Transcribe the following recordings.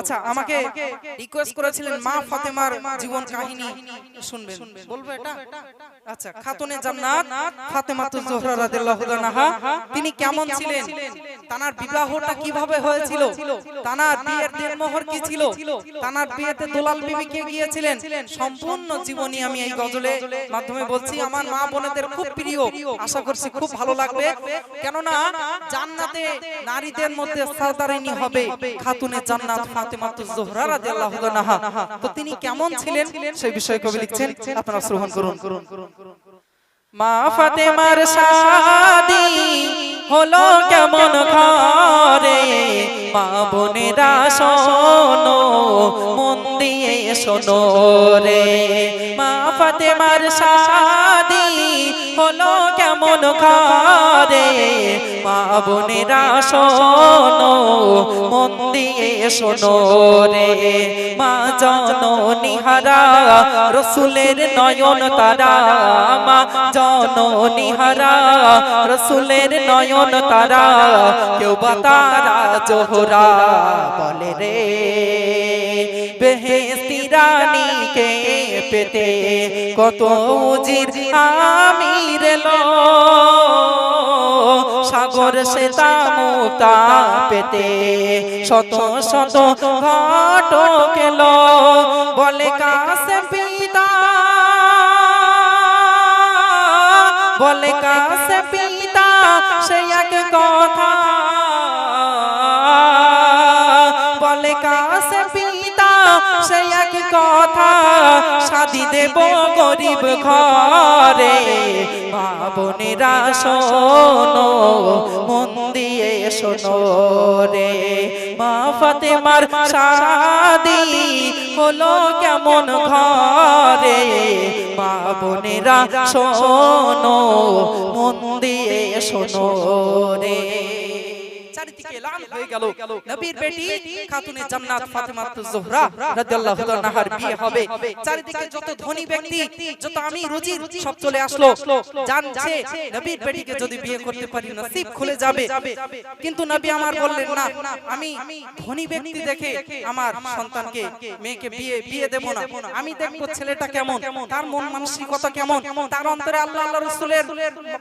আচ্ছা আমাকে রিকোয়েস্ট করেছিলেন মা ফাতেমার জীবন কাহিনী শুনবেন। বলব এটা? আচ্ছা খাতুনে জান্নাত জোহরা রাদিয়াল্লাহু তাআলা তিনি কেমন ছিলেন? তানার বিবাহটা কীভাবে হয়েছিল? তানার বিয়ের দেনমোহর কি ছিল? তানার বিয়েতে দোলাল বিবি কে গিয়েছিলেন? সম্পূর্ণ জীবনী আমি এই গজলে মাধ্যমে বলছি আমার মা বোনেদের খুব প্রিয়। আশা করছি খুব ভালো লাগবে। কেননা জান্নাতে নারীদের মধ্যে সাদারিনী হবে খাতুনে জান্নাত ফাতেমা জোহরা রাদিয়াল্লাহু তাআলা তো তিনি কেমন ছিলেন? সেই বিষয়ে কবি লিখছেন আপনারা শ্রবণ করুন। মা ফাতেমার শাদি হলো কেমন ঘরে? মা বোনেরা শোনো মন দিয়ে শোনো রে। মা ফাতেমার শাদি হলো কেমন ঘরে মা বোনেরা শোনো, মন দিয়ে শোনো রে। মা জননী হারা রসুলের নয়ন তারা। মা জননী হারা রসুলের নয়ন তারা। কেউ বা তারা জোহরা বলে রে। বেহেস্তি রানীকে পেতে কত উজির আমির লো সাগর সে মুক্তা পেতে শত শত ঘট কেল বলে কাছে পিতা। বলে কাছে পিতা সে এক কথা। বলে কাছে পিতা সে কথা সাদি দেব গরিব ঘরে। মা বোনেরা শোনো, মন দিয়ে শোনো রে। মা ফাতেমার শাদি হলো কেমন ঘরে। মা বোনেরা শোনো, মন দিয়ে শোনো রে। লাল হয়ে গেল। নবীর বেটি খাতুনে জান্নাত ফাতেমা জোহরা রাদিয়াল্লাহু বিয়ে হবে। চারিদিকে যত ধনী ব্যক্তি যত আমি রুজি সব চলে আসলো। জানছে নবীর বেটিকে যদি বিয়ে করতে পারি নসিব খুলে যাবে। কিন্তু নবী আমার বললেন না আমি ধনী ব্যক্তি দেখে আমার সন্তানকে মেয়েকে বিয়ে বিয়ে দেব না। আমি দেখব ছেলেটা কেমন তার মন মানসিকতা কেমন তার অন্তরে আল্লাহ আল্লাহ রাসূলের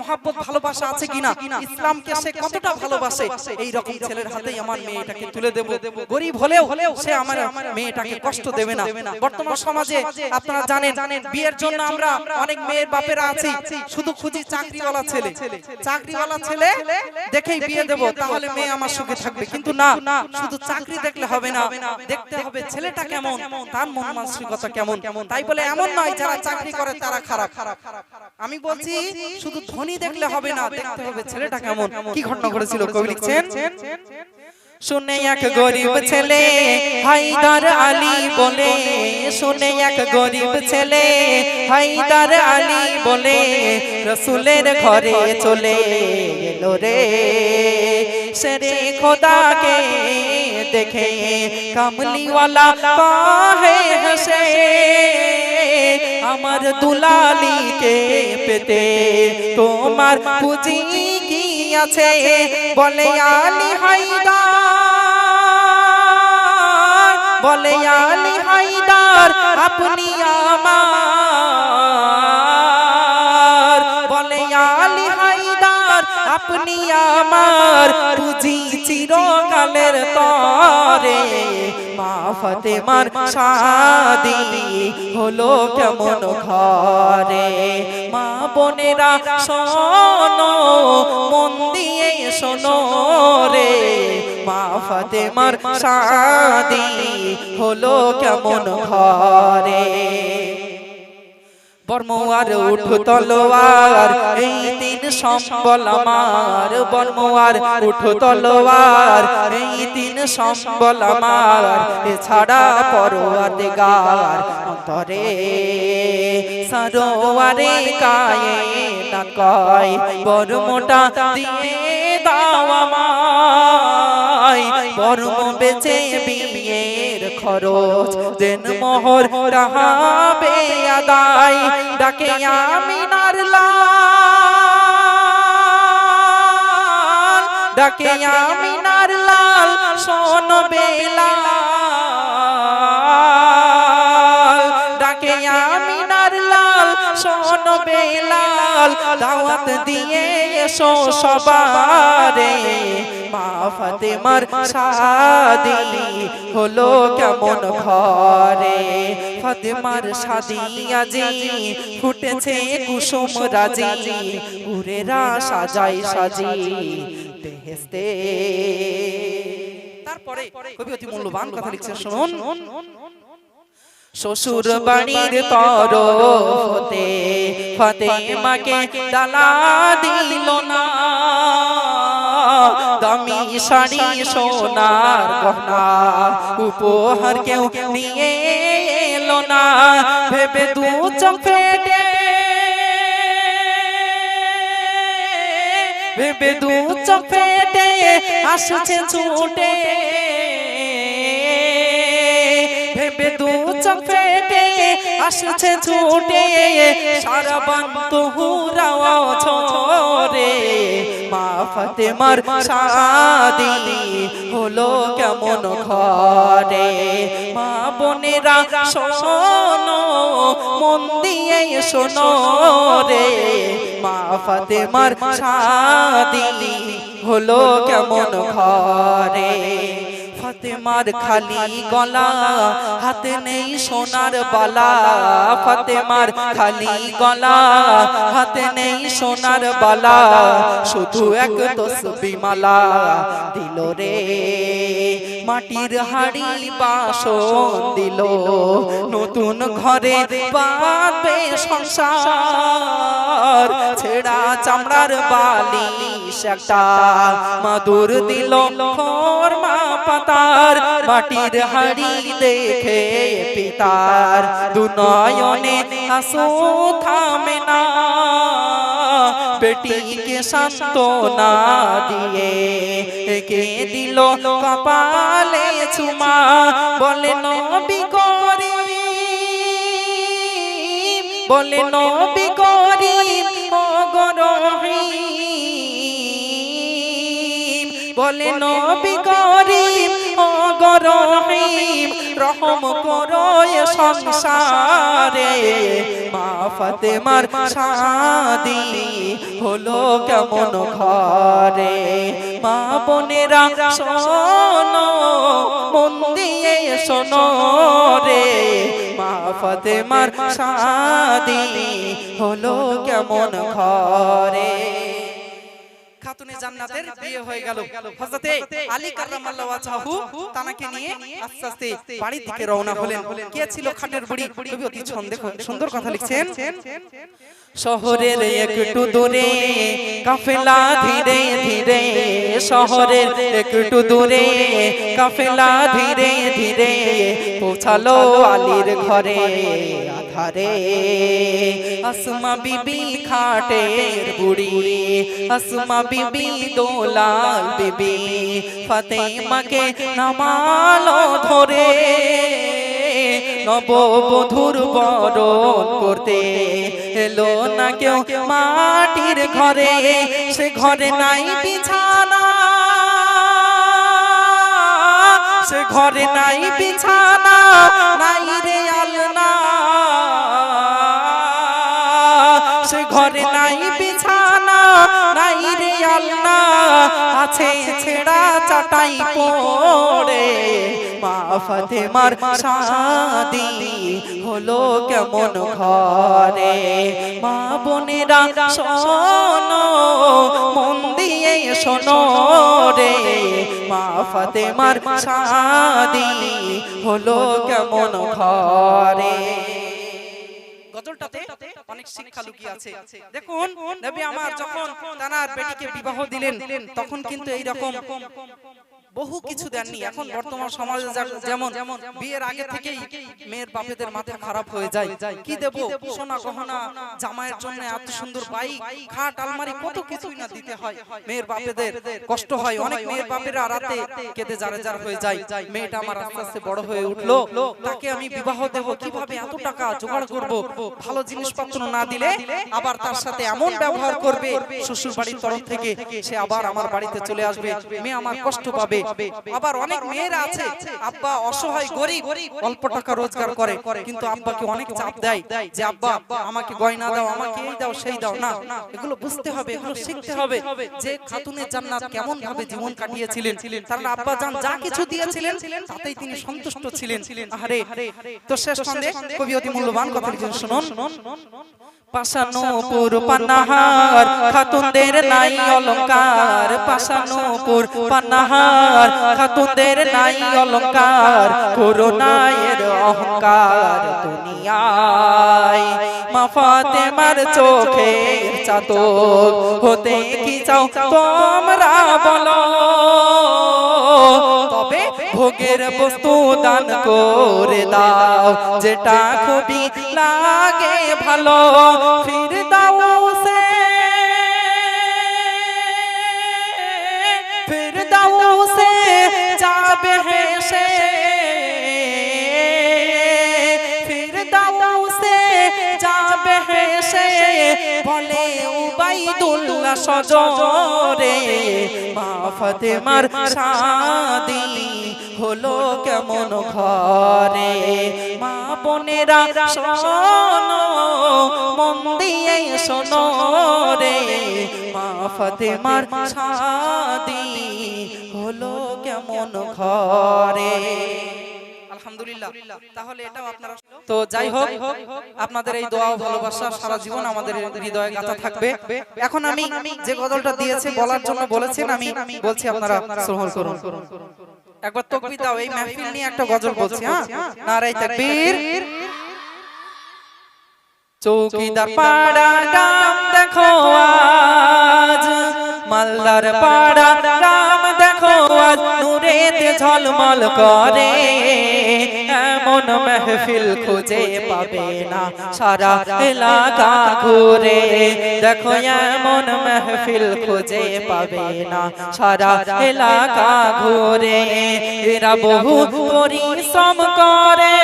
মহব্বত ভালোবাসা আছে কিনা? ইসলামকে সে কতটা ভালোবাসে এই রকম ছেলের হাতেই আমার মেয়েটাকে তুলে দেব। গরিব হলেও সে আমার মেয়েটাকে কষ্ট দেবে না। বর্তমান সমাজে আপনারা জানেন বিয়ের জন্য আমরা অনেক মেয়ের বাপেরা আছি। শুধু খুঁজি চাকরিওয়ালা ছেলে। চাকরিওয়ালা ছেলে দেখেই বিয়ে দেব। তাহলে মেয়ে আমার সুখে থাকবে। কিন্তু না শুধু চাকরি দেখলে হবে না। দেখতে হবে ছেলেটা কেমন তার মন মানসিকতা কেমন? তাই বলে এমন নয় যারা চাকরি করে তারা খারাপ। আমি বলছি শুধু ধনী দেখলে হবে না দেখতে হবে ছেলেটা কেমন কি ঘটনা ঘটেছিল কবি লিখছেন শুনে এক গরিব ছেলে হাইদার আলী বলে শুনে এক গরিব ছেলে হাইদার আলী বলে রসুলের ঘরে চলে এলো রে। সেরে খোদাকে দেখে কামলিওয়ালা কাহে হাসে আমার দুলালিকে পেতে তোমার পুঁজি আছে বলে আলি হাইদার বলে আলি হাইদার আপনি আমার বলে আলি হাইদার আপনি আমার পুঁজি চিরকালের তরে। মা ফাতেমার শাদি হলো কেমন ঘরে। মা বোনেরা শোনো, মন দিয়ে শোনো রে। মা ফাতেমার শাদি হলো কেমন ঘরে। বর্মোয়ার উঠ তলোয়ার। এই তিন সম্বল আমার। বর্মোয়ার উঠ তলোয়ার। এই তিন সম্বল আমার। এছাড়া পরোয়ার গার অন্তরে সরোয়ারে কায়ে না কয়। বর্মটা দিয়ে দাও আমায় কর্ম বেছে বিয়ের খরচ দেন মোহর তাহাবে আদায়, ডাকে আমি নারলা ডাকে আমি নারলাল শোন বেলা ডাকে আমি নারলাল শোন বেলা বেলাল দাওয়াত দিয়ে এসো সবারে। মা ফাতেমার শাদি হলো কেমন ঘরে। ফাতেমার শাদি আজি ফুটেছে কুসুম রাজি। উরেরা সাজাই সাজি বেহেস্তে তারপরে কবি অতি মূল্যবান কথা লিখছেন, শুনুন। শ্বশুর বাড়ির তরফতে ফাতেমাকে ডালা দিল না। দামি শাড়ি সোনার গহনা। উপহার কেউ নিয়ে এলো না। ভেবে দু চোখ ভেবে দু চোখ আসছে ছুটে। দু আসছে ছুটে ফাতেমার শাদি হলো কেমন ঘরে। মা বোনেরা শোনো, মন দিয়ে শোনো রে। মা ফাতেমার শাদি হলো কেমন ঘরে। ফাতেমার খালি গলা। হাতে নেই সোনার বালা। ফাতেমার খালি গলা। হাতে নেই সোনার বালা। শুধু এক তসবি মালা দিল রে। মাটির হাড়ি বাসন দিল। নতুন ঘরে বাঁধবে সংসার। ছেঁড়া চামড়ার বালিশ একটা। মাদুর দিল ফরমা পাতার মাটির হাড়ি দেখে পিতার দুনয়নে আসো, থামে না। বেটিকে সান্ত্বনা দিয়ে একে দিল কপালে চুমা। বলে, নবী করি বলে, নবী করি অগরহিম বলে, নবী করিম অগরহিম রহম করো সংসারে। মা ফাতেমার শাদি হলো কেমন ঘরে? মা বোনেরা শোনো, মন দিয়ে শোনো রে। মা ফাতেমার শাদি হলো কেমন ঘরে? খাতুনে জান্নাতের বিয়ে হয়ে গেল। হযরতে আলী কাররামাল্লাহু ওয়াজহাহু তানাকে নিয়ে আস্তে আস্তে বাড়ির দিকে রওনা হলেন। কে ছিল খাটের বুড়ি? কবি অতি ছন্দে সুন্দর কথা লিখছেন। শহরের একটু দূরে কাফেলা ধীরে ধীরে শহরের একটু দূরে কাফেলা ধীরে ধীরে। পৌঁছালো আলীর ঘরে। আধারে আসমা বিবি খাটের বুড়ি। আসমা বিবি দোলাল বিবি। ফাতেমাকে নামালো ধরে। নববধূর বরণ করতে। এলো না কেউ মাটির ঘরে। সে ঘরে নাই বিছানা। সে ঘরে নাই বিছানা। নাই রে সে ঘরে নাই বিছানা নাই রে আলনা আছে ছেঁড়া চাটাই পড়ে। মা ফাতেমার শাদি হলো কেমন ঘরে। মা বোনেরা শোনো মন দিয়ে শোনো রে। মা ফাতেমার শাদি হলো কেমন ঘরে। অনেক শিক্ষা লুকিয়ে আছে। দেখুন নবী আমার যখন তানার বেটিকে বিবাহ দিলেন তখন কিন্তু এই রকম বহু কিছু দেননি। এখন বর্তমান সমাজে যেমন বিয়ের আগে থেকেই মেয়ের বাপেদের মাথা খারাপ হয়ে যায়। কি দেব? সোনা গহনা জামাইয়ের জন্য এত সুন্দর বাইক খাট আলমারি কত কিছুই না দিতে হয়। মেয়ের বাপেদের কষ্ট হয়। অনেক মেয়ের বাপেরা রাতে কেঁদে জারে জার হয়ে যায়। মেয়েটা আমার আস্তে আস্তে বড় হয়ে উঠল। তাকে আমি বিবাহ দেব। কীভাবে এত টাকা জোগাড় করব? ভালো জিনিসপত্র না দিলে আবার তার সাথে এমন ব্যবহার করবে শ্বশুর বাড়ির তরফ থেকে সে আবার আমার বাড়িতে চলে আসবে মেয়ে আমার কষ্ট পাবে আবার অনেক মেয়েরা আছে। আব্বা অসহায় গরিব অল্প টাকা রোজগার করে। কিন্তু আব্বাকে অনেক চাপ দেয় যে আব্বা আমাকে গয়না দাও আমাকে এই দাও সেই দাও। না এগুলো বুঝতে হবে এগুলো শিখতে হবে। যে খাতুনের জান্নাত কেমন ভাবে জীবন কাটিয়েছিলেন। তার আব্বা জান যা কিছু দিয়েছিলেন তাতেই তিনি সন্তুষ্ট ছিলেন। আরে তো শেষ খণ্ডে কবি অতি মূল্যবান কথা লিখেছেন শুনুন। পাশানো পুর পানাহার খাতুনদের নাই অলংকার পাশানো পুর পানাহার খাতুনদের নাই অলংকার করোনায়ের অহংকার দুনিয়ায়। মা ফাতেমার চোখে চাতক হতে কি চাও তোমরা বলো? তবে ভোগের বস্তু দান করে দাও, যেটা খুবই লাগে ভালো। ফির যাবে ফির দাও সে যাবে হেসে। বলে সজরে, মা ফাতেমার শাদি হলো কেমন ঘরে? মা বোনেরা শোনো, মন দিয়ে শোনো রে। মা ফাতেমার শাদি ঘরে। আলহামদুলিল্লাহ। তাহলে এটাও আপনারা তো যাই হোক আপনাদের এই দোয়া ভালোবাসা সারা জীবন আমাদের হৃদয়ে গাঁথা থাকবে। এখন আমি যে গজলটা দিয়েছি বলার জন্য বলেছেন আমি বলছি আপনারা শ্রবণ করুন। একবার তকবি দাও এই মাহফিল নিয়ে একটা গজল বলছি হ্যাঁ? নারাই তাকবীর। চৌকিদার পাড়া রাম দেখো আজ। মালদার পাড়া আজ নূরেতে ঝলমল করে। এমন মেহফিল খুঁজে পাবে না সারা এলাকা ঘুরে। দেখো, এমন মেহফিল খুঁজে পাবে না সারা এলাকা ঘুরে। এরা বহু পরিশ্রম করে।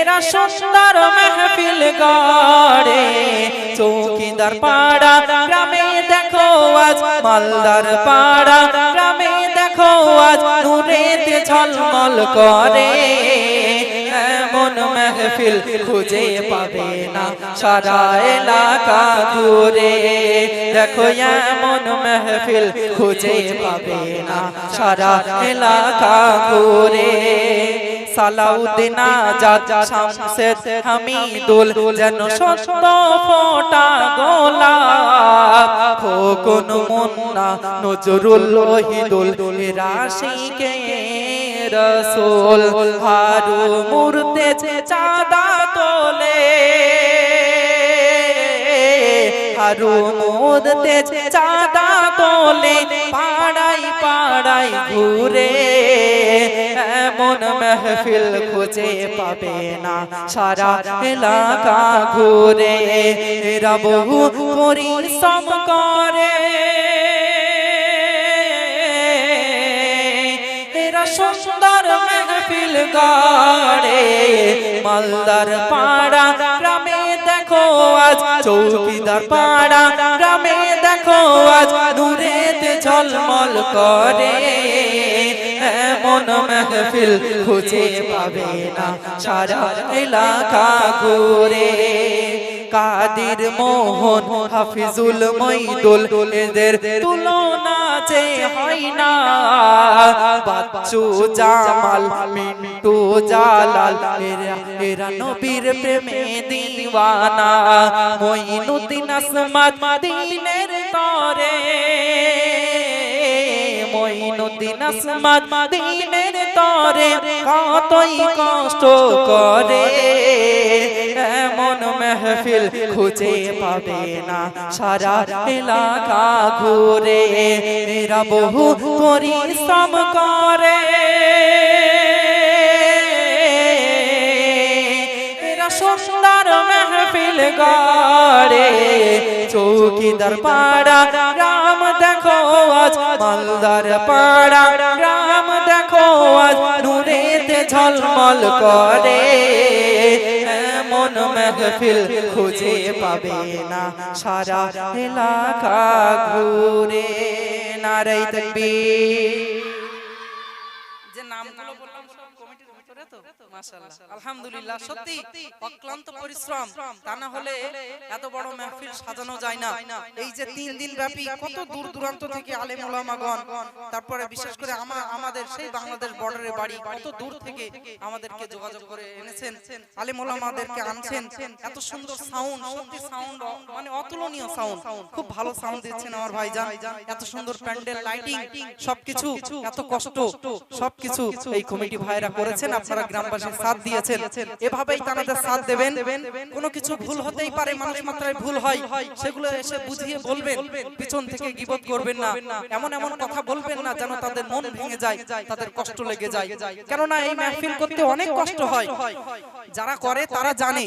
এরা সুন্দর মেহফিল গড়ে। চৌকিদার পাড়া, গ্রামে দেখো আজ মালদার পাড়া, গ্রামে দেখো আজ নূরেতে ঝলমল করে। এমন মেহফিল খুঁজে পাবে না সারা এলাকা ঘুরে। দেখো এমন মেহফিল খুঁজে পাবে না সারা এলাকা ঘুরে। সালাউদ্দিন আজাদ শামসেদ হামিদুল যেন সত্য ফোটা গোলাপ। খোকন মুন্না নজরুল ওহিদুল রাশিকে রসুল হারু মুরতে চাঁদা তোলে। হারু মুরতে চাঁদা তোলে। পাড়াই ঘুরে এমন মেহফিল খুঁজে পাবে না। সারা এলাকা ঘুরে এরা বহু পরিশ্রম করে। এরা সুন্দর মেহফিল গাড়ে। মালদার পাড়া গ্রামে দেখো আজ, চৌকিদার পাড়া গ্রামে দেখো আজ দূরেতে ঝলমল করে, এমন মেহফিল খুঁজে পাবে না সারা এলাকা ঘুরে। কাদির মোহন, হাফিজুল মইদুল এদের তুলনা যে হয় না। বাচ্চু জামাল, মিন্টু জালাল, এরা নবীর প্রেমে দিওয়ানা। মঈনুদ্দিন আসমাত দিনের তরে। মঈনুদ্দিন আসমাত দিনের তরে কতই কষ্ট করে এমন মেহফিল খুঁজে পাবে না। সারা এলাকা ঘুরে এরা বহু পরিশ্রম করে। সুন্দর মেহফিল গড়ে। চৌকিদার পাড়া রাম দেখো আজ, মালদার পাড়া রাম দেখো আজ, নূরেতে ঝলমল করে। মেহফিল খুঁজে পাবে না সারা এলাকা ঘুরে। নারাই তাকবীর। মাশাআল্লাহ। আলহামদুলিল্লাহ সত্যি অক্লান্ত পরিশ্রম। তা না হলে এত বড় মাহফিল সাজানো যায় না। এই যে তিন দিন ব্যাপী কত দূর দূরান্ত থেকে আলেম ওলামাগণ তারপরে বিশেষ করে আমা আমাদের সেই বাংলাদেশ বর্ডারে বাড়ি কত দূর থেকে আমাদেরকে যোগাযোগ করে এনেছেন। আলেম ওলামাদেরকে আনছেন। এত সুন্দর সাউন্ড সত্যি সাউন্ড মানে অতুলনীয় সাউন্ড খুব ভালো সাউন্ড দিচ্ছেন আমার ভাইজান। এত সুন্দর প্যান্ডেল লাইটিং সবকিছু এত কষ্ট সবকিছু। এই কমিটি ভাইরা করেছেন আপনারা গ্রামবাসীর সাথ দিয়েছেন। এভাবেই তাদের সাথ দেবেন, কোনো কিছু ভুল হতেই পারে, মানুষ মাত্রায় ভুল হয়, সেগুলো এসে বুঝিয়ে বলবেন, পিছন থেকে গিবত করবেন না। এমন এমন কথা বলবেন না যেন তাদের মন ভেঙে যায়, তাদের কষ্ট লেগে যায়। কেননা এই মাহফিল করতে অনেক কষ্ট হয়। যারা করে, তারা জানে।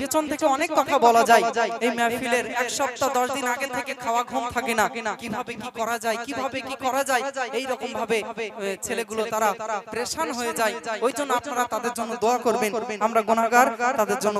পেছন থেকে অনেক কথা বলা যায়। এই মাহফিলের এক সপ্তাহ, দশ দিন আগে থেকে খাওয়া ঘুম থাকে না। কীভাবে কি করা যায়, কীভাবে কি করা যায় এই রকম ভাবে ছেলেগুলো তারা প্রেশান হয়ে যায়। ওই জন্য আপনারা তাদের জন্য দোয়া করবেন। আমরা গুণাগার তাদের জন্য